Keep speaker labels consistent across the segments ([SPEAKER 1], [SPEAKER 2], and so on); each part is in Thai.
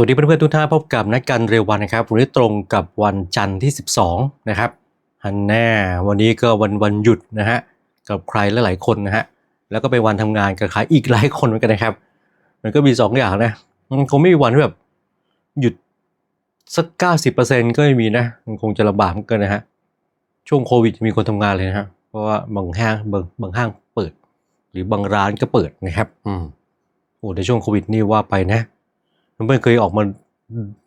[SPEAKER 1] วัสดีเพื่อนๆทุกท่านพบกับนักการเร็ววันนะครับวันนี้ตรงกับวันจันทร์ที่ 12 นะครับฮันแน่วันนี้ก็วันวันหยุดนะฮะกับใครหลายๆคนนะฮะแล้วก็เป็นวันทำงานกับใครอีกหลายคนเหมือนกันนะครับ มันก็มีสองอย่างนะมันคงไม่มีวันที่แบบหยุดสักเก้าสิบเปอร์เซ็นก็ไม่มีนะ มันคงจะลำบากเหมือนกันนะฮะช่วงโควิดมีคนทำงานเลยนะฮะเพราะว่าบางห้างบางบางห้างเปิด หรือบางร้านก็เปิดนะครับ อืมโอ้ในช่วงโควิดนี่ว่าไปนะ นไม่เคยออกมา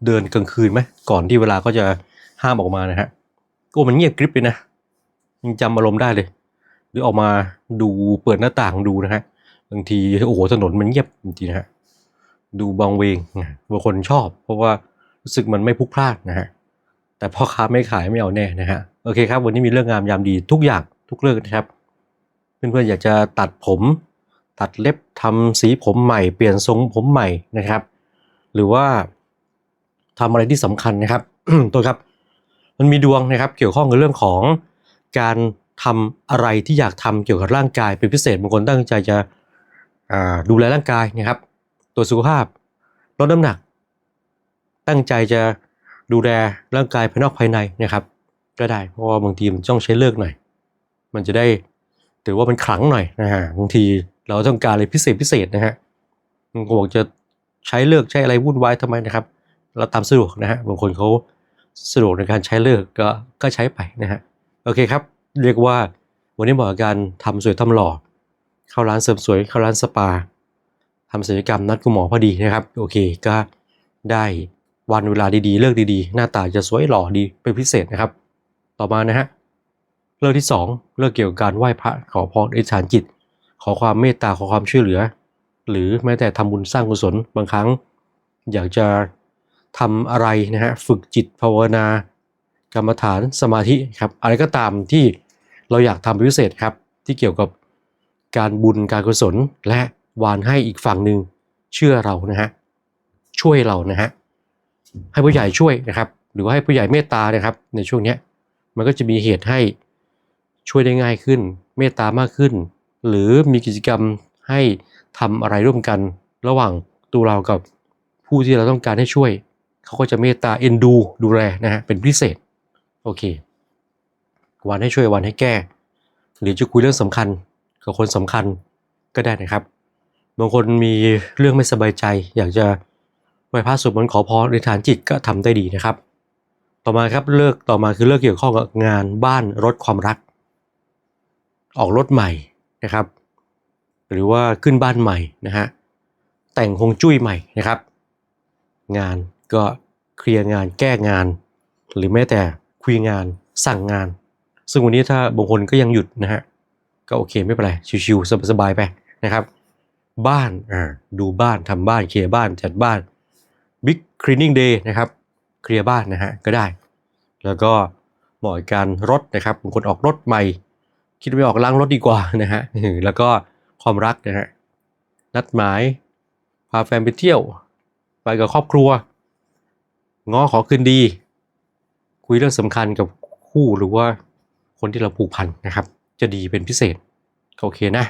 [SPEAKER 1] เดินกลางคืนไหมก่อนที่เวลาก็จะห้ามออกมานะฮะโอ้มันเงียบกริบเลยนะยังจำอารมณ์ได้เลย หรือออกมาดูเปิดหน้าต่างดูนะฮะบางทีโอ้โหถนนมันเงียบจริงๆนะฮะดูบางเวงบางคนชอบ เพราะว่ารู้สึกมันไม่พลุกพลานนะฮะแต่พ่อค้าไม่ขายไม่เอาแน่นะฮะโอเคครับ วันนี้มีเรื่องงามยามดีทุกอย่างทุกเรื่องนะครับเพื่อนๆอยากจะตัดผม ตัดเล็บทำสีผมใหม่เปลี่ยนทรงผมใหม่นะครับ หรือว่าทำอะไรที่สำคัญนะครับตัวครับ มันมีดวงนะครับ เกี่ยวข้องกับเรื่องของการทำอะไรที่อยากทำเกี่ยวกับร่างกายเป็นพิเศษบางคนตั้งใจจะดูแลร่างกายนะครับ ตัวสุขภาพลดน้ำหนัก ตั้งใจจะดูแลร่างกายภายนอกภายในนะครับ ก็ได้เพราะว่าบางทีมันต้องใช้เลิกหน่อย มันจะได้ถือว่ามันขลังหน่อยนะฮะบางทีเราต้องการอะไรพิเศษพิเศษนะฮะบางคนบอกจะ ใช้เลิกใช้อะไรวุ่นวายทำไมนะครับ เราตามสะดวกนะฮะบางคนเขาสะดวกในการใช้เลิกก็ก็ใช้ไปนะฮะโอเคครับ เรียกว่าวันนี้เหมาะกับการทำสวยทำหล่อ เข้าร้านเสริมสวยเข้าร้านสปาทำศัลยกรรมนัดคุณหมอพอดีนะครับ โอเคก็ได้วันเวลาดีๆ เลิกดีๆ หน้าตาจะสวยหล่อดีเป็นพิเศษนะครับ ต่อมานะฮะเรื่องที่สองเรื่องเกี่ยวกับการไหว้พระขอพรอธิษฐานจิต ขอความเมตตาขอความช่วยเหลือ หรือแม้แต่ทำบุญสร้างกุศลบางครั้ง อยากจะทำอะไรนะฮะฝึกจิตภาวนากรรมฐานสมาธิครับอะไรก็ตามที่เราอยากทำพิเศษครับที่เกี่ยวกับการบุญการกุศลและวานให้อีกฝั่งหนึ่งเชื่อเรานะฮะช่วยเรานะฮะให้ผู้ใหญ่ช่วยนะครับ หรือว่าให้ผู้ใหญ่เมตตานะครับ ในช่วงนี้มันก็จะมีเหตุให้ช่วยได้ง่ายขึ้น เมตตามากขึ้น หรือมีกิจกรรมให้ ทำอะไรร่วมกัน ระหว่างตัวเรากับผู้ที่เราต้องการให้ช่วย เขาก็จะเมตตาเอ็นดูดูแลนะฮะเป็นพิเศษโอเค วันให้ช่วยวันให้แก้ หรือจะคุยเรื่องสำคัญกับคนสำคัญก็ได้นะครับบางคนมีเรื่องไม่สบายใจ อยากจะไหว้พระสวดมนต์ขอพรในฐานจิตก็ทำได้ดีนะครับ ต่อมาครับเลิกต่อมาคือเลิกเกี่ยวข้องกับงานบ้านรถความรัก ออกรถใหม่นะครับ หรือว่าขึ้นบ้านใหม่นะฮะแต่งฮวงจุ้ยใหม่นะครับ งานก็เคลียร์งานแก้งาน หรือแม้แต่คุยงานสั่งงาน ซึ่งวันนี้ถ้าบางคนก็ยังหยุดนะฮะก็โอเคไม่เป็นไรชิวๆสบายๆไปนะครับ บ้านอ่าดูบ้านทำบ้านเคลียร์บ้านจัดบ้าน Big Cleaning Day นะครับเคลียร์บ้านนะฮะก็ได้ แล้วก็เหมาะกับการรถนะครับบางคนออกรถใหม่ คิดไม่ออกล้างรถดีกว่านะฮะแล้วก็ ความรักนะฮะนัดหมาย พาแฟนไปเที่ยว ไปกับครอบครัว ง้อขอคืนดี คุยเรื่องสำคัญกับคู่หรือว่าคนที่เราผูกพันนะครับ จะดีเป็นพิเศษก็โอเคนะ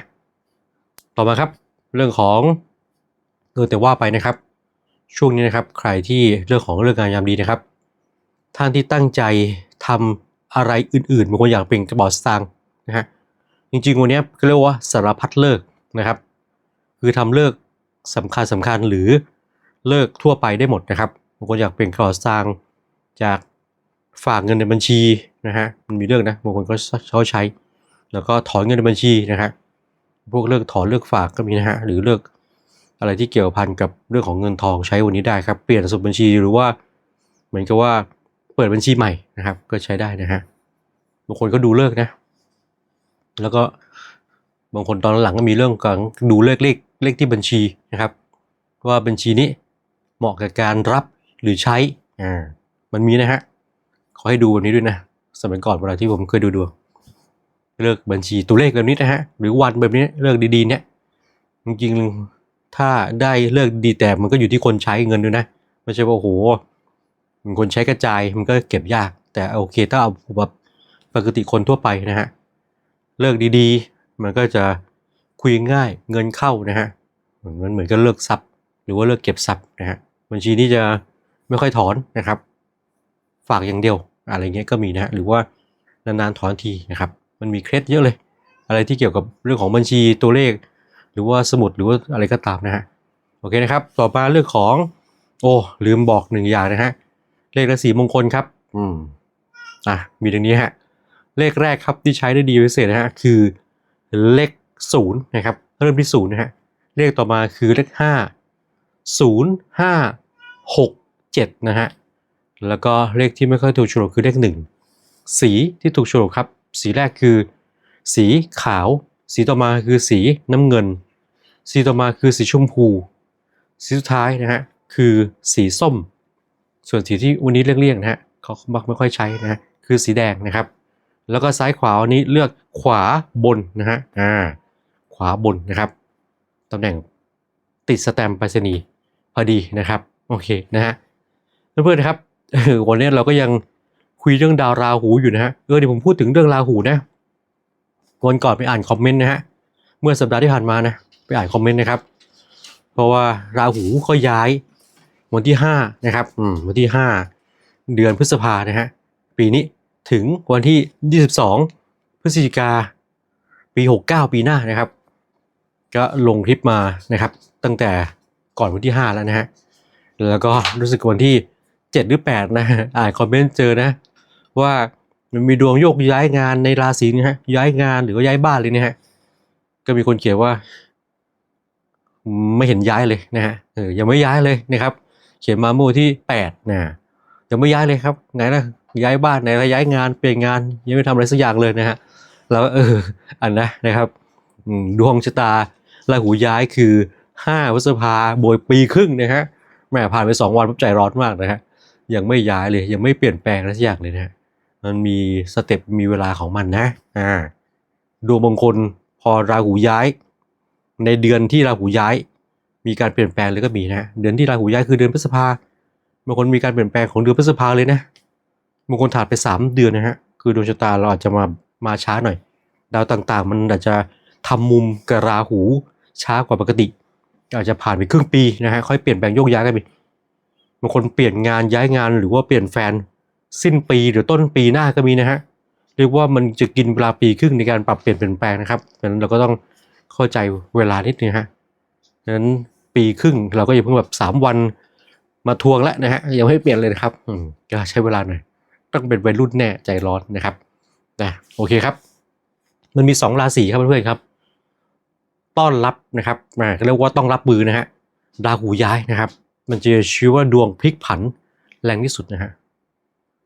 [SPEAKER 1] ต่อมาครับ เรื่องของเออแต่ว่าไปนะครับ ช่วงนี้นะครับ ใครที่เรื่องของเรื่องงานยามดีนะครับท่านที่ตั้งใจทำอะไรอื่นๆบางคนอยากเป็นกระบอกสตางค์นะฮะ จริงๆวันนี้ก็เรียกว่าสารพัดเลิกนะครับ คือทำเลิกสำคัญสำคัญหรือเลิกทั่วไปได้หมดนะครับบางคนอยากเป็นกระบอกสตางจากฝากเงินในบัญชีนะฮะมันมีเรื่องนะบางคนก็เขาใช้ แล้วก็ถอนเงินในบัญชีนะฮะพวกเลิกถอนเลิกฝากก็มีนะฮะหรือเลิกอะไรที่เกี่ยวพันกับเรื่องของเงินทองใช้วันนี้ได้ครับ เปลี่ยนสมุดบัญชีหรือว่าเหมือนกับว่าเปิดบัญชีใหม่นะครับ ก็ใช้ได้นะฮะบางคนก็ดูเลิกนะ แล้วก็บางคนตอนหลังก็มีเรื่องของดูเลขเลขเลขที่บัญชีนะครับ ว่าบัญชีนี้เหมาะกับการรับหรือใช้อ่ามันมีนะฮะขอให้ดูแบบนี้ด้วยนะ สมัยก่อนเวลาที่ผมเคยดูดวงเลือกบัญชีตัวเลขแบบนี้นะฮะหรือวันแบบนี้เลือกดีๆเนี่ยจริงๆถ้าได้เลือกดีแต่มันก็อยู่ที่คนใช้เงินด้วยนะไม่ใช่ว่าโอ้โหมันคนใช้กระจายมันก็เก็บยาก แต่โอเคถ้าเอาแบบปกติคนทั่วไปนะฮะ เลือกดีๆ มันก็จะคุยง่ายเงินเข้านะฮะเหมือนมันเหมือนกับเลือกทรัพย์ หรือว่าเลือกเก็บทรัพย์นะฮะบัญชีนี้จะไม่ค่อยถอนนะครับ ฝากอย่างเดียวอะไรเงี้ยก็มีนะฮะหรือว่านานๆถอนทีนะครับ มันมีเคล็ดเยอะเลย อะไรที่เกี่ยวกับเรื่องของบัญชีตัวเลข หรือว่าสมุดหรือว่าอะไรก็ตามนะฮะโอเคนะครับ ต่อมาเรื่องของโอ้ลืมบอกหนึ่งอย่างนะฮะเลขราศีมงคลครับ อืมอะมีดังนี้ฮะ เลขแรกครับที่ใช้ได้ดีพิเศษนะฮะคือเลขศูนย์นะครับเริ่มที่ศูนย์นะฮะเลขต่อมาคือเลขห้าศูนย์ห้าหกเจ็ดนะฮะแล้วก็เลขที่ไม่ค่อยถูกโฉลกคือเลขหนึ่งสีที่ถูกโฉลกครับ สีแรกคือสีขาว สีต่อมาคือสีน้ำเงิน สีต่อมาคือสีชมพู สีสุดท้ายนะฮะคือสีส้ม ส่วนสีที่วันนี้เลี่ยงๆนะฮะเขามักไม่ค่อยใช้นะฮะคือสีแดงนะครับ แล้วก็ซ้ายขวาวันนี้เลือกขวาบนนะฮะอ่าขวาบนนะครับตำแหน่งติดสแตมป์ไปรษณีย์พอดีนะครับโอเคนะฮะเพื่อนๆนะครับวันนี้เราก็ยังคุยเรื่องดาวราหูอยู่นะฮะเออเดี๋ยวผมพูดถึงเรื่องราหูนะวันก่อนไปอ่านคอมเมนต์นะฮะเมื่อสัปดาห์ที่ผ่านมานะไปอ่านคอมเมนต์นะครับ เพราะว่าราหูก็ย้ายวันที่ห้านะครับอืมวันที่ห้าเดือนพฤษภานะฮะปีนี้ ถึงวันที่ยี่สิบสองพฤศจิกาปีหกเก้าปีหน้านะครับ ก็ลงคลิปมานะครับ ตั้งแต่ก่อนวันที่ห้าแล้วนะฮะแล้วก็รู้สึกวันที่เจ็ดหรือแปดนะอ่านคอมเมนต์เจอนะ ว่ามันมีดวงโยกย้ายงานในราศีนี้ฮะย้ายงานหรือว่าย้ายบ้านเลยนี่ยฮะก็มีคนเขียนว่า ไม่เห็นย้ายเลยนะฮะเออยังไม่ย้ายเลยนะครับ เขียนมาเมื่อวันที่แปดนะยังไม่ย้ายเลยครับไหนนะ ย้ายบ้านไหนละย้ายงานเปลี่ยนงานยังไม่ทำอะไรสักอย่างเลยนะฮะแล้วเอออันนะนะครับดวงชะตาราหูย้ายคือห้าพฤษภาโบยปีครึ่งนะฮะแม่ผ่านไปสองวันผมใจร้อนมากนะฮะยังไม่ย้ายเลยยังไม่เปลี่ยนแปลงอะไรสักอย่างเลยนะฮะมันมีสเต็ปมีเวลาของมันนะอ่าดวงมงคลพอราหูย้าย ในเดือนที่ราหูย้าย มีการเปลี่ยนแปลงเลยก็มีนะ เดือนที่ราหูย้ายคือเดือนพฤษภาบางคนมีการเปลี่ยนแปลงของเดือนพฤษภาเลยนะ บางคนถาดไปสามเดือนนะฮะ คือดวงชะตาเราอาจจะมามาช้าหน่อย ดาวต่างๆ มันอาจจะทำมุมกับราหูช้ากว่าปกติ อาจจะผ่านไปครึ่งปีนะฮะค่อยเปลี่ยนแปลงโยกย้ายกันไปบางคนเปลี่ยนงานย้ายงานหรือว่าเปลี่ยนแฟนสิ้นปีหรือต้นปีหน้าก็มีนะฮะเรียกว่ามันจะกินเวลาปีครึ่งในการปรับเปลี่ยนเปลี่ยนแปลงนะครับดังนั้นเราก็ต้องเข้าใจเวลานิดนึงฮะดังนั้นปีครึ่งเราก็อย่าเพิ่งแบบสามวันมาทวงแล้วนะฮะยังไม่เปลี่ยนเลยนะครับ อืมก็ใช้เวลาหน่อย ต้องเป็นวัยรุ่นแน่ใจร้อนนะครับนะโอเคครับ มันมีสองราศีครับเพื่อนๆครับ ต้อนรับนะครับอ่าเรียกว่าต้องรับมือนะฮะราวหูย้ายนะครับ มันจะชื่อว่าดวงพลิกผันแรงที่สุดนะฮะ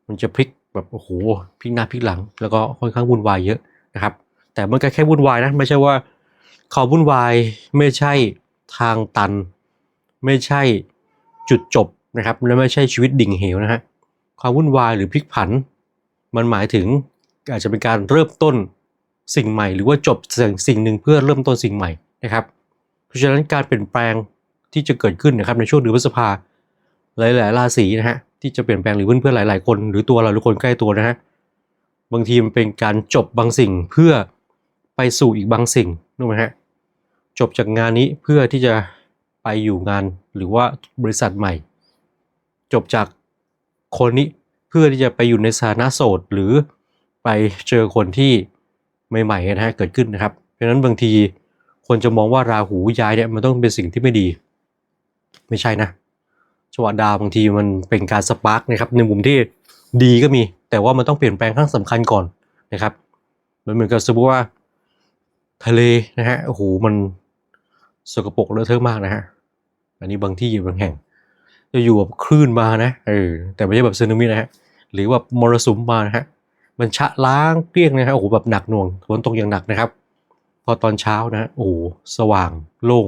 [SPEAKER 1] มันจะพลิกแบบโอ้โหพลิกหน้าพลิกหลัง แล้วก็ค่อนข้างวุ่นวายเยอะนะครับ แต่มันก็แค่วุ่นวายนะไม่ใช่ว่าเขาวุ่นวายไม่ใช่ทางตัน ไม่ใช่จุดจบนะครับและไม่ใช่ชีวิตดิ่งเหวนะฮะ ความวุ่นวายหรือพลิกผัน มันหมายถึงอาจจะเป็นการเริ่มต้นสิ่งใหม่ หรือว่าจบสิ่งสิ่งหนึ่งเพื่อเริ่มต้นสิ่งใหม่นะครับ เพราะฉะนั้นการเปลี่ยนแปลงที่จะเกิดขึ้นนะครับในช่วงเดือนพฤษภาหลายๆราศีนะฮะที่จะเปลี่ยนแปลงหรือเพื่อนๆหลาย ๆ คน หรือตัวเราหรือคนใกล้ตัวนะฮะบางทีมันเป็นการจบบางสิ่งเพื่อไปสู่อีกบางสิ่งนึกไหมฮะจบจากงานนี้เพื่อที่จะไปอยู่งานหรือว่าบริษัทใหม่ จบจาก คนนี้เพื่อที่จะไปอยู่ในสถานะโสดหรือไปเจอคนที่ใหม่ๆนะฮะเกิดขึ้นนะครับ เพราะฉะนั้นบางทีคนจะมองว่าราหูย้ายเนี่ยมันต้องเป็นสิ่งที่ไม่ดี ไม่ใช่นะจังหวะดาวบางทีมันเป็นการสปาร์กนะครับในมุมที่ดีก็มี แต่ว่ามันต้องเปลี่ยนแปลงครั้งสำคัญก่อนนะครับมันเหมือนกับสมมติว่าทะเลนะฮะโอ้โหมันสกปรกเลอะเทอะมากนะฮะอันนี้บางที่บางแห่ง จะอยู่แบบคลื่นมานะเออแต่ไม่ใช่แบบสึนามินะฮะหรือแบบมรสุมมานะฮะมันชะล้างเกลี้ยงนะฮะโอ้โหแบบหนักหน่วงฝนตกอย่างหนักนะครับ พอตอนเช้านะโอ้สว่างโล่ง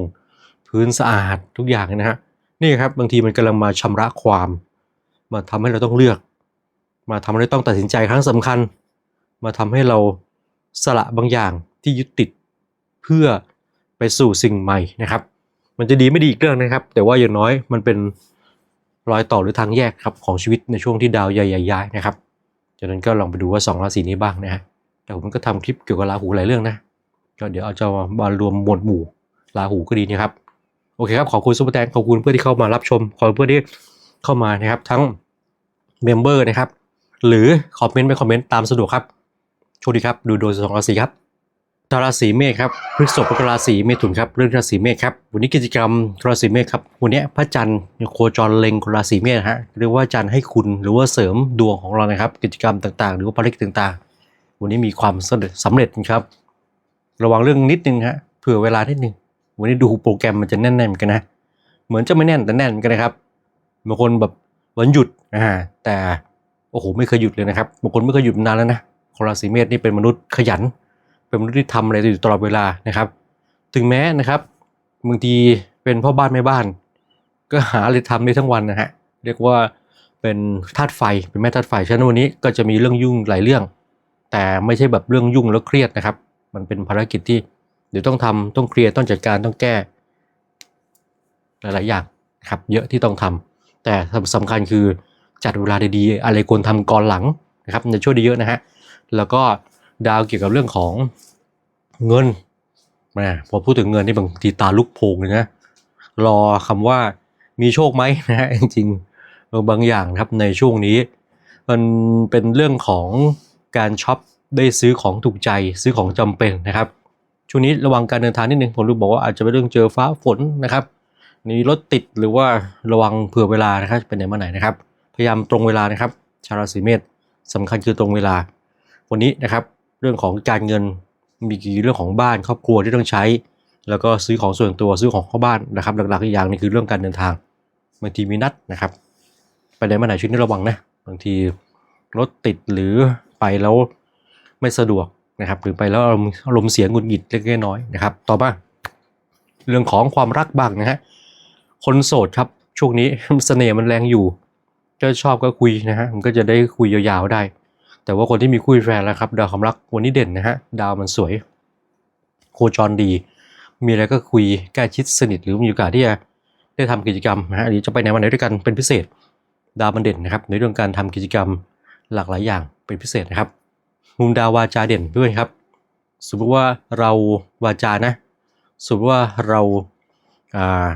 [SPEAKER 1] พื้นสะอาดทุกอย่างนะฮะนี่ครับบางทีมันกำลังมาชำระความ มาทำให้เราต้องเลือก มาทำให้เราต้องตัดสินใจครั้งสำคัญ มาทำให้เราสละบางอย่างที่ยึดติดเพื่อไปสู่สิ่งใหม่นะครับ มันจะดีไม่ดีอีกเรื่องนะครับ แต่ว่าอย่างน้อยมันเป็น รอยต่อหรือทางแยกครับของชีวิตในช่วงที่ดาวย้ายๆย้ายนะครับจากนั้นก็ลองไปดูว่าสองราศีนี้บ้างนะฮะแต่ผมก็ทำคลิปเกี่ยวกับราหูหลายเรื่องนะก็เดี๋ยวเอาจะมารวมหมวดหมู่ราหูก็ดีนะครับโอเคครับขอบคุณซุปเปอร์แตงขอบคุณเพื่อนที่เข้ามารับชมขอบคุณเพื่อนที่เข้ามานะครับทั้งเมมเบอร์นะครับหรือคอมเมนต์ไปคอมเมนต์ตามสะดวกครับโชคดีครับดูโดยสองราศีครับ ชาวราศีเมษครับพฤษภกราศีเมถุนครับ เรื่องราศีเมษครับ วันนี้กิจกรรมราศีเมษครับ วันนี้พระจันทร์โคจรเล็งราศีเมษฮะ เรียกว่าจันทร์ให้คุณหรือว่าเสริมดวงของเรานะครับ กิจกรรมต่างๆ หรือว่าภารกิจต่างๆ วันนี้มีความสำเร็จสำเร็จครับ ระวังเรื่องนิดนึงฮะ เผื่อเวลานิดนึง วันนี้ดูโปรแกรมมันจะแน่นๆเหมือนกันนะ เหมือนจะไม่แน่นแต่แน่นเหมือนกันนะครับ บางคนแบบวันหยุดอ่าแต่โอ้โหไม่เคยหยุดเลยนะครับ บางคนไม่เคยหยุดนานแล้วนะ คนราศีเมษนี่เป็นมนุษย์ขยัน เป็นมนุษย์ที่ทำอะไรอยู่ตลอดเวลานะครับ ถึงแม้นะครับบางทีเป็นพ่อบ้านแม่บ้าน ก็หาอะไรทำได้ทั้งวันนะฮะเรียกว่าเป็นธาตุไฟเป็นแม่ธาตุไฟฉะนั้นวันนี้ก็จะมีเรื่องยุ่งหลายเรื่อง แต่ไม่ใช่แบบเรื่องยุ่งแล้วเครียดนะครับ มันเป็นภารกิจที่เดี๋ยวต้องทำต้องเคลียร์ต้องจัดการต้องแก้ หลาย ๆ อย่างครับเยอะที่ต้องทำแต่สำคัญคือจัดเวลาดี ๆ อะไรควรทำก่อนหลังนะครับจะช่วยได้เยอะนะฮะแล้วก็ ดาวเกี่ยวกับเรื่องของเงินนะพอพูดถึงเงินนี่บางทีตาลุกโพงเลยนะรอคำว่ามีโชคไหมนะฮะจริงๆบางอย่างนะครับในช่วงนี้ มันเป็นเรื่องของการช็อปได้ซื้อของถูกใจซื้อของจำเป็นนะครับ ช่วงนี้ระวังการเดินทางนิดนึงผมรู้บอกว่าอาจจะเป็นเรื่องเจอฟ้าฝนนะครับมีรถติดหรือว่าระวังเผื่อเวลานะครับเป็นไหนมาไหนนะครับ พยายามตรงเวลานะครับ ชาวราศีเมษสำคัญคือตรงเวลาวันนี้นะครับ เรื่องของการเงินมีเรื่องของบ้านครอบครัวที่ต้องใช้ แล้วก็ซื้อของส่วนตัวซื้อของเข้าบ้านนะครับ หลักๆอีกอย่างนี่คือเรื่องการเดินทางบางทีมีนัดนะครับ ไปไหนมาไหนช่วงนี้ระวังนะบางทีรถติดหรือไปแล้วไม่สะดวกนะครับหรือไปแล้วอารมณ์เสียหงุดหงิดเล็กน้อยนะครับ ต่อมาเรื่องของความรักบ้างนะฮะคนโสดครับช่วงนี้เสน่ห์มันแรงอยู่ก็ชอบก็คุยนะฮะมันก็จะได้คุยยาวๆได้ แต่ว่าคนที่มีคู่แฟนแล้วครับ ดาวความรักวันนี้เด่นนะฮะ ดาวมันสวย โคจรดี มีอะไรก็คุยใกล้ชิดสนิทหรือมีโอกาสที่จะได้ทำกิจกรรมนะฮะหรือจะไปไหนมาไหนด้วยกันเป็นพิเศษ ดาวมันเด่นนะครับ ในเรื่องการทำกิจกรรมหลากหลายอย่างเป็นพิเศษนะครับ มุมดาววาจาเด่นเพื่อนครับ สมมติว่าเราวาจานะ สมมติว่าเราอ่า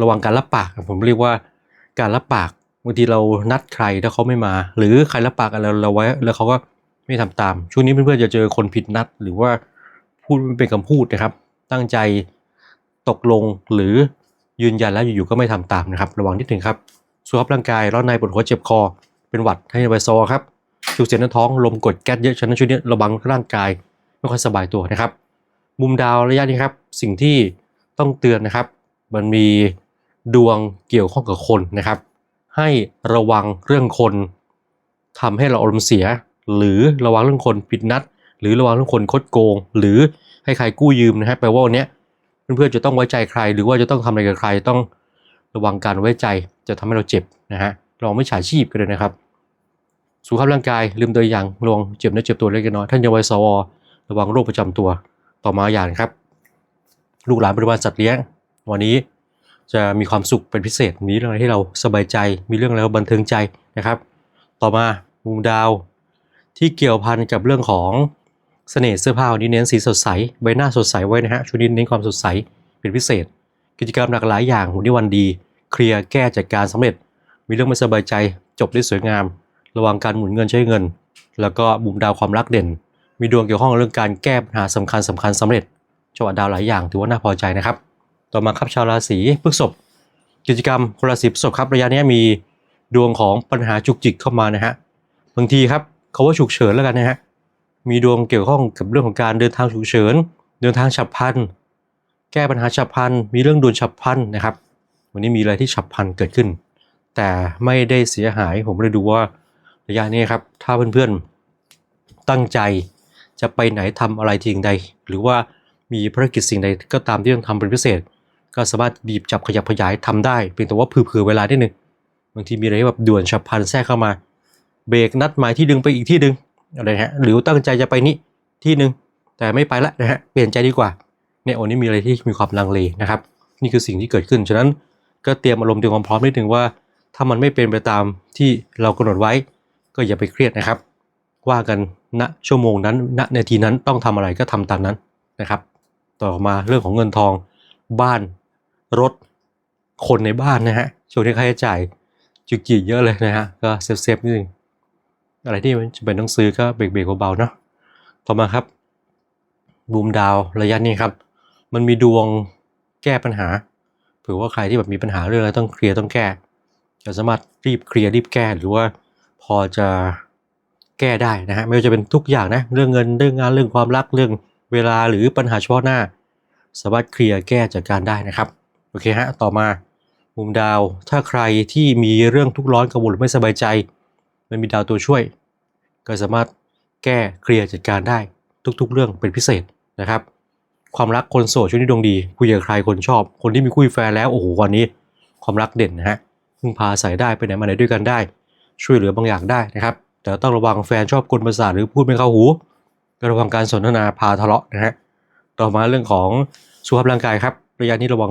[SPEAKER 1] ระวังการรับปาก ผมเรียกว่าการรับปาก บางทีเรานัดใครถ้าเขาไม่มา หรือใครรับปากอะไรเราไว้ แล้วเขาก็ไม่ทำตาม ช่วงนี้เพื่อนๆจะเจอคนผิดนัด หรือว่าพูดเป็นคำพูดนะครับ ตั้งใจตกลงหรือยืนยันแล้วอยู่ๆก็ไม่ทำตามนะครับ ระวังนิดหนึ่งครับสุขภาพร่างกายร้อนในปวดหัวเจ็บคอ เป็นหวัดให้ไวซอครับจุกเสียดในท้องลมกดแก๊สเยอะฉะนั้นช่วงนี้ระวังร่างกายไม่ค่อยสบายตัวนะครับ มุมดาวระยะนี้ครับ สิ่งที่ต้องเตือนนะครับ มันมีดวงเกี่ยวข้องกับคนนะครับ ให้ระวังเรื่องคนทำให้เราอารมณ์เสีย หรือระวังเรื่องคนผิดนัด หรือระวังเรื่องคนคดโกง หรือให้ใครกู้ยืมนะฮะแปลว่าวันเนี้ยเพื่อนๆจะต้องไว้ใจใคร หรือว่าจะต้องทำอะไรกับใครต้องระวังการไว้ใจจะทำให้เราเจ็บนะฮะลองไม่ฉาชีพกันเลยนะครับ สุขภาพร่างกายลืมตัวอย่างระวังเจ็บนื้อเจ็บตัวเล็กน้อยท่านยังวัยสวระวังโรคประจำตัวต่อมาอย่างครับ ลูกหลานบริวารสัตว์เลี้ยง วันนี้ จะมีความสุขเป็นพิเศษ มีเรื่องอะไรที่เราสบายใจ มีเรื่องอะไรบันเทิงใจนะครับ ต่อมามุมดาวที่เกี่ยวพันกับเรื่องของเสน่ห์เสื้อผ้าวันนี้เน้นสีสดใส ใบหน้าสดใสไว้นะฮะช่วงนี้เน้นความสดใสเป็นพิเศษ กิจกรรมหลากหลายอย่างวันนี้วันดี เคลียร์แก้จัดการสำเร็จ มีเรื่องไม่สบายใจ จบได้สวยงาม ระวังการหมุนเงินใช้เงิน แล้วก็มุมดาวความรักเด่น มีดวงเกี่ยวข้องเรื่องการแก้ปัญหาสำคัญสำคัญสำเร็จจังหวะดาวหลายอย่างถือว่าน่าพอใจนะครับ ต่อมาครับชาวราศีพฤษภกิจกรรมคนราศีพฤษภครับระยะนี้มีดวงของปัญหาจุกจิกเข้ามานะฮะบางทีครับเขาว่าฉุกเฉินแล้วกันนะฮะมีดวงเกี่ยวข้องกับเรื่องของการเดินทางฉุกเฉินเดินทางฉับพลันแก้ปัญหาฉับพลันมีเรื่องด่วนฉับพลันนะครับ วันนี้มีอะไรที่ฉับพลันเกิดขึ้น แต่ไม่ได้เสียหายผมเลยดูว่าระยะนี้ครับถ้าเพื่อนๆตั้งใจจะไปไหนทำอะไรทีงใด หรือว่ามีภารกิจสิ่งใดก็ตามที่ต้องทำเป็นพิเศษ ก็สามารถบีบจับขยับขยายทำได้เพียงแต่ว่าเผื่อๆเวลาได้หนึ่งบางทีมีอะไรแบบด่วนฉับพลันแทรกเข้ามา เบรกนัดหมายที่ดึงไปอีกที่ดึงอะไรฮะหรือตั้งใจจะไปนี่ที่หนึ่งแต่ไม่ไปละนะฮะเปลี่ยนใจดีกว่าเนี่ยวันนี้มีอะไรที่มีความลังเลนะครับ นี่คือสิ่งที่เกิดขึ้นฉะนั้นก็เตรียมอารมณ์เตรียมความพร้อมนิดนึงว่า ถ้ามันไม่เป็นไปตามที่เรากำหนดไว้ ก็อย่าไปเครียดนะครับ ว่ากันณชั่วโมงนั้นณนาทีนั้นต้องทำอะไรก็ทำตามนั้นนะครับ ต่อมาเรื่องของเงินทองบ้าน รถคนในบ้านนะฮะช่วงนี้ค่าใช้จ่ายจุกจิกเยอะเลยนะฮะก็เซฟเซฟนิดนึงอะไรที่มันจะเป็นต้องซื้อก็เบรกเบรกเบาๆเนาะต่อมาครับบูมดาวระยะนี้ครับ มันมีดวงแก้ปัญหาเผื่อว่าใครที่แบบมีปัญหาเรื่องอะไรต้องเคลียร์ต้องแก้จะสามารถรีบเคลียร์รีบแก้หรือว่าพอจะแก้ได้นะฮะไม่ว่าจะเป็นทุกอย่างนะเรื่องเงินเรื่องงานเรื่องความรักเรื่องเวลาหรือปัญหาเฉพาะหน้า สามารถเคลียร์แก้จัดการได้นะครับ อเคฮะ ต่อมามุมดาว ถ้าใครที่มีเรื่องทุกข์ร้อนกังวลหรือไม่สบายใจ มันมีดาวตัวช่วย ก็สามารถแก้เคลียร์จัดการได้ทุกๆ เรื่องเป็นพิเศษนะครับ ความรักคนโสดช่วงนี้ดวงดีคุยกับใครคนชอบ คนที่มีคู่แฟนแล้วโอ้โหวันนี้ ความรักเด่นนะฮะพึ่งพาใส่ได้ไปไหนมาไหนด้วยกันได้ ช่วยเหลือบางอย่างได้นะครับ แต่ต้องระวังแฟนชอบกลประสาทหรือพูดไม่เข้าหูก็ระวังการสนทนาพาทะเลาะนะฮะต่อมาเรื่องของสุขภาพร่างกายครับ ระยะนี้ระวัง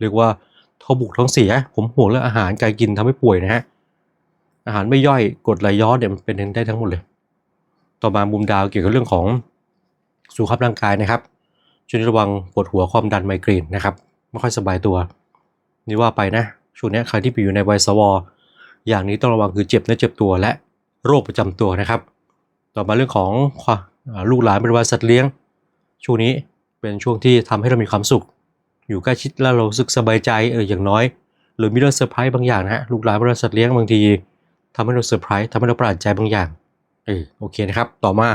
[SPEAKER 1] เรียกว่าท้องบุกท้องเสีย ผมห่วงเรื่องอาหารการกินทำให้ป่วยนะฮะ อาหารไม่ย่อยกดไหลย้อนเนี่ยมันเป็นได้ทั้งหมดเลย ต่อมามุมดาวเกี่ยวกับเรื่องของสุขภาพร่างกายนะครับช่วงนี้ระวังปวดหัวความดันไมเกรนนะครับ ไม่ค่อยสบายตัว นี่ว่าไปนะช่วงนี้ใครที่ไปอยู่ในวัยสวอย่างนี้ต้องระวังคือเจ็บเนื้อเจ็บตัวและโรคประจำตัวนะครับ ต่อมาเรื่องของลูกหลานบริวารสัตว์เลี้ยง ช่วงนี้เป็นช่วงที่ทำให้เรามีความสุข อยู่ใกล้ชิดแล้วเราสึกสบายใจเอออย่างน้อย หรือมีเรื่องเซอร์ไพรส์บางอย่างนะฮะลูกหลานบริวารสัตว์เลี้ยงบางทีทำให้เราเซอร์ไพรส์ทำให้เราประหลาดใจบางอย่างเออโอเคนะครับ ต่อมา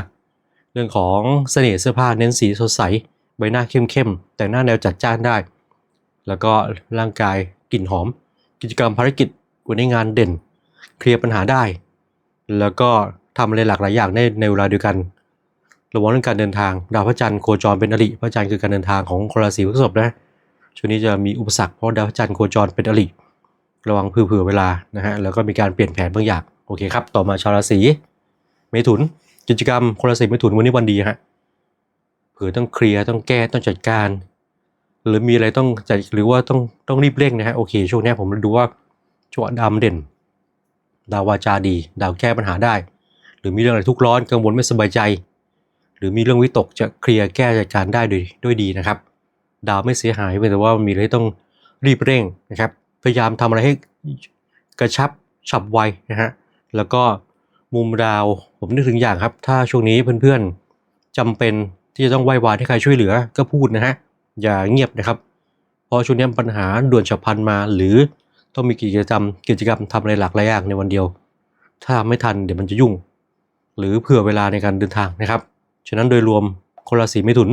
[SPEAKER 1] เรื่องของเสน่ห์เสื้อผ้าเน้นสีสดใสใบหน้าเข้มๆแต่งหน้าแนวจัดจ้านได้ แล้วก็ร่างกายกลิ่นหอม กิจกรรมภารกิจวันนี้งานเด่น เคลียร์ปัญหาได้ แล้วก็ทำอะไรหลากหลายอย่างในในเวลาเดียวกันระวังเรื่องการเดินทาง ดาวพระจันทร์โคจรเป็นอริพระจันทร์คือการเดินทางของคนราศีพฤษภนะ ช่วงนี้จะมีอุปสรรคเพราะดาวจันทร์โคจรเป็นอริระวังเผื่อๆเวลานะฮะแล้วก็มีการเปลี่ยนแผนบางอย่างโอเคครับ ต่อมาชาวราศีเมถุนกิจกรรมคนราศีเมถุนวันนี้วันดีฮะเผื่อต้องเคลียร์ต้องแก้ต้องจัดการ หรือมีอะไรต้องจัดหรือว่าต้องต้องรีบเร่งนะฮะโอเคช่วงนี้ผมดูว่าจังหวะดำเด่น ดาววาจาดี ดาวแก้ปัญหาได้ หรือมีเรื่องอะไรทุกข์ร้อนกังวลไม่สบายใจ หรือมีเรื่องวิตกจะเคลียร์แก้จัดการได้โดยด้วยดีนะครับ ดาวไม่เสียหายเพียงแต่ว่ามีอะไรที่ต้องรีบเร่งนะครับ พยายามทำอะไรให้กระชับฉับไวนะฮะ แล้วก็มุมดาวผมนึกถึงอย่างครับ ถ้าช่วงนี้เพื่อนๆจำเป็นที่จะต้องไหว้วานให้ใครช่วยเหลือก็พูดนะฮะ อย่าเงียบนะครับ เพราะช่วงนี้ปัญหาด่วนฉับพลันมา หรือต้องมีกิจกรรมกิจกรรมทำอะไรหลากหลายอย่างในวันเดียว ถ้าไม่ทันเดี๋ยวมันจะยุ่ง หรือเผื่อเวลาในการเดินทางนะครับ ฉะนั้นโดยรวมคนราศีเมถุน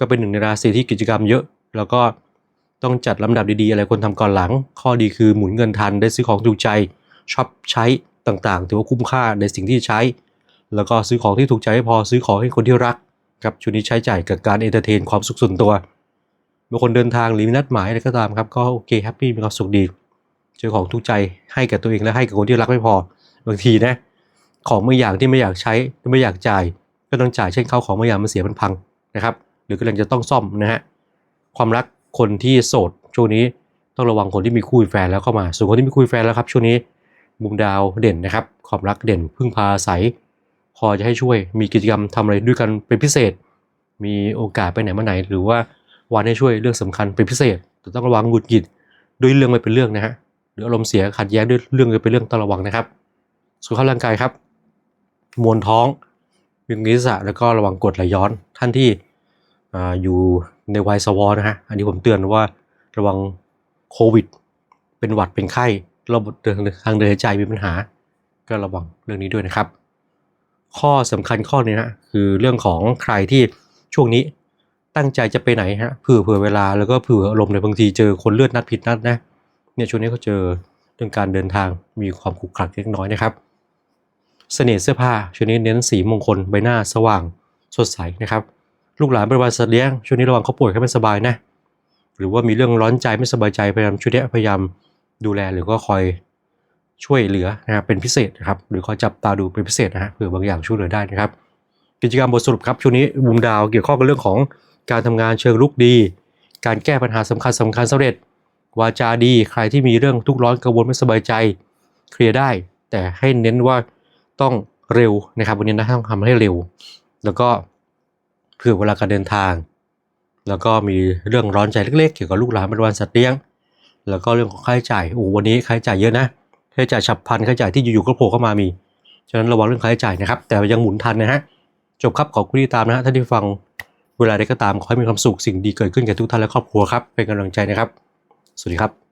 [SPEAKER 1] ก็เป็นหนึ่งในราศีที่กิจกรรมเยอะ แล้วก็ต้องจัดลำดับดีๆ อะไรควรทำก่อนหลัง ข้อดีคือหมุนเงินทันได้ซื้อของถูกใจชอบใช้ต่างๆ ถือว่าคุ้มค่าในสิ่งที่ใช้ แล้วก็ซื้อของที่ถูกใจให้พอซื้อของให้คนที่รักครับช่วงนี้ใช้จ่ายกับการเอนเตอร์เทนความสุขส่วนตัวบางคนเดินทางหรือมีนัดหมายอะไรก็ตามครับก็โอเคแฮปปี้มีความสุขดีเจอของถูกใจให้กับตัวเองและให้กับคนที่รักไม่พอบางทีนะของบางอย่างที่ไม่อยากใช้ไม่อยากจ่าย ก็ต้องจ่ายเช่นเข้าของบางอย่างมันเสียมันพังนะครับ รือกำลังจะต้องซ่อมนะฮะความรักคนที่โสดช่วงนี้ต้องระวังคนที่มีคู่แฟนแล้วเข้ามา ส่วนคนที่มีคู่แฟนแล้วครับช่วงนี้มุมดาวเด่นนะครับความรักเด่นพึ่งพาอาศัยพอจะให้ช่วยมีกิจกรรมทำอะไรด้วยกันเป็นพิเศษ มีโอกาสไปไหนมาไหน หรือว่าวันให้ช่วยเรื่องสำคัญเป็นพิเศษแต่ต้องระวังหงุดหงิดด้วยเรื่องไม่เป็นเรื่องนะฮะหรืออารมณ์เสียขัดแย้งด้วยเรื่องไม่เป็นเรื่องต้องระวังนะครับ สุขภาพร่างกายครับ มวลท้องวิงวิสะแล้วก็ระวังกดไหลย้อนท่านที่ อยู่ในวัยสวอนะฮะ อันนี้ผมเตือนว่าระวังโควิด เป็นหวัดเป็นไข้ระบบทางเดินหายใจมีปัญหา ก็ระวังเรื่องนี้ด้วยนะครับ ข้อสำคัญข้อนี้นะคือเรื่องของใครที่ช่วงนี้ตั้งใจจะไปไหนฮะเผื่อเผื่อเวลาแล้วก็เผื่ออารมณ์ในบางทีเจอคนเลือดนัดผิดนัดนะเนี่ยช่วงนี้เขาเจอเรื่องการเดินทางมีความขรุขักเล็กน้อยนะครับเสน่ห์เสื้อผ้าช่วงนี้เน้นสีมงคลใบหน้าสว่างสดใสนะครับ ลูกหลานบริวารสัตว์เลี้ยงช่วงนี้ระวังเขาป่วยเขาไม่สบายนะ หรือว่ามีเรื่องร้อนใจไม่สบายใจพยายามช่วยเนี้ยพยายามดูแลหรือก็คอยช่วยเหลือนะครับเป็นพิเศษนะครับหรือคอยจับตาดูเป็นพิเศษนะฮะเผื่อบางอย่างช่วยเหลือได้นะครับกิจกรรมบทสรุปครับช่วงนี้มุมดาวเกี่ยวข้องกับเรื่องของการทำงานเชิงลุกดี การแก้ปัญหาสำคัญสำคัญสำเร็จ วาจาดีใครที่มีเรื่องทุกข์ร้อนกังวลไม่สบายใจเคลียร์ได้ แต่ให้เน้นว่าต้องเร็วนะครับวันนี้นะต้องทำให้เร็ว แล้วก็ เผื่อเวลาการเดินทาง แล้วก็มีเรื่องร้อนใจเล็กๆ เกี่ยวกับลูกหลานบริวารสัตว์เลี้ยง แล้วก็เรื่องของค่าใช้จ่ายโอ้วันนี้ค่าใช้จ่ายเยอะนะค่าใช้จ่ายฉับพลันค่าใช้จ่ายที่อยู่ๆก็โผล่เข้ามามีฉะนั้นระวังเรื่องค่าใช้จ่ายนะครับ แต่ยังหมุนทันนะฮะจบครับขอบคุณที่ตามนะฮะท่านที่ฟังเวลาใดก็ตามขอให้มีความสุขสิ่งดีเกิดขึ้นกับทุกท่านและครอบครัวครับเป็นกำลังใจนะครับ สวัสดีครับ